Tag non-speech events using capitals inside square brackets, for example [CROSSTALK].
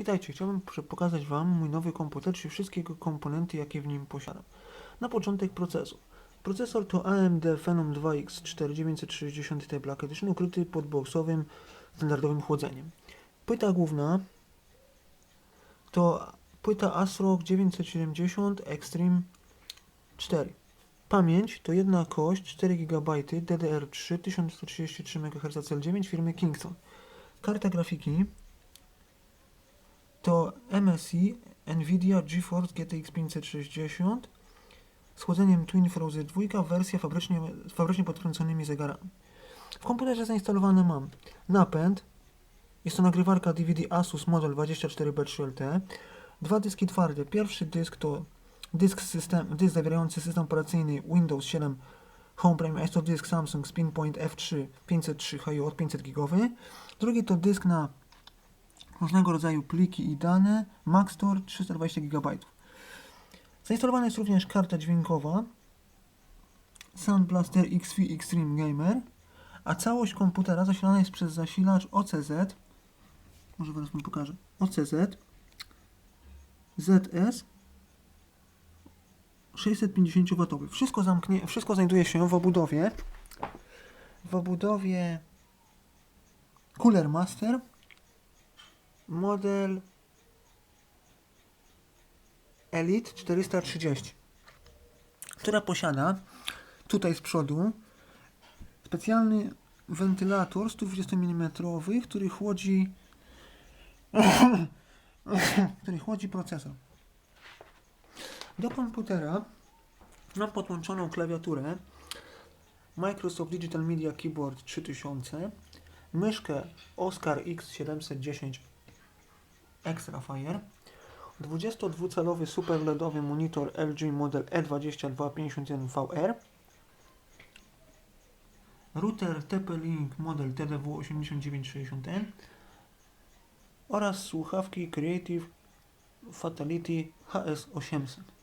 Witajcie, chciałbym pokazać Wam mój nowy komputer, czyli wszystkie jego komponenty, jakie w nim posiadam. Na początek procesor. Procesor to AMD Phenom 2X 4960 Ti Black Edition ukryty pod boksowym, standardowym chłodzeniem. Płyta główna to płyta ASRock 970 Extreme 4. Pamięć to jedna kość 4 GB DDR3 1133 MHz L9 firmy Kingston. Karta grafiki to MSI Nvidia GeForce GTX 560 z chłodzeniem Twin Frozen 2, wersja fabrycznie, fabrycznie podkręconymi zegarami. W komputerze zainstalowane mam napęd, jest to nagrywarka DVD Asus Model 24B3LT, dwa dyski twarde. Pierwszy dysk to dysk, system, dysk zawierający system operacyjny Windows 7 Home Prime, jest to dysk Samsung Spinpoint F3 503 HU od 500 GB. Drugi to dysk na różnego rodzaju pliki i dane, Maxtor 320 GB. Zainstalowana jest również karta dźwiękowa. Sound Blaster XV Extreme Gamer, a całość komputera zasilana jest przez zasilacz OCZ, może teraz wam pokażę, OCZ ZS 650W. Wszystko, zamknie, wszystko znajduje się w obudowie. W obudowie Cooler Master model Elite 430, która posiada tutaj z przodu specjalny wentylator 120 mm, który chłodzi [COUGHS] który chłodzi procesor. Do komputera mam podłączoną klawiaturę Microsoft Digital Media Keyboard 3000, myszkę Oscar X710 Extra Fire, 22-calowy super LEDowy monitor LG model E E2251VR, router TP-Link model TDW8960N oraz słuchawki Creative Fatality HS800.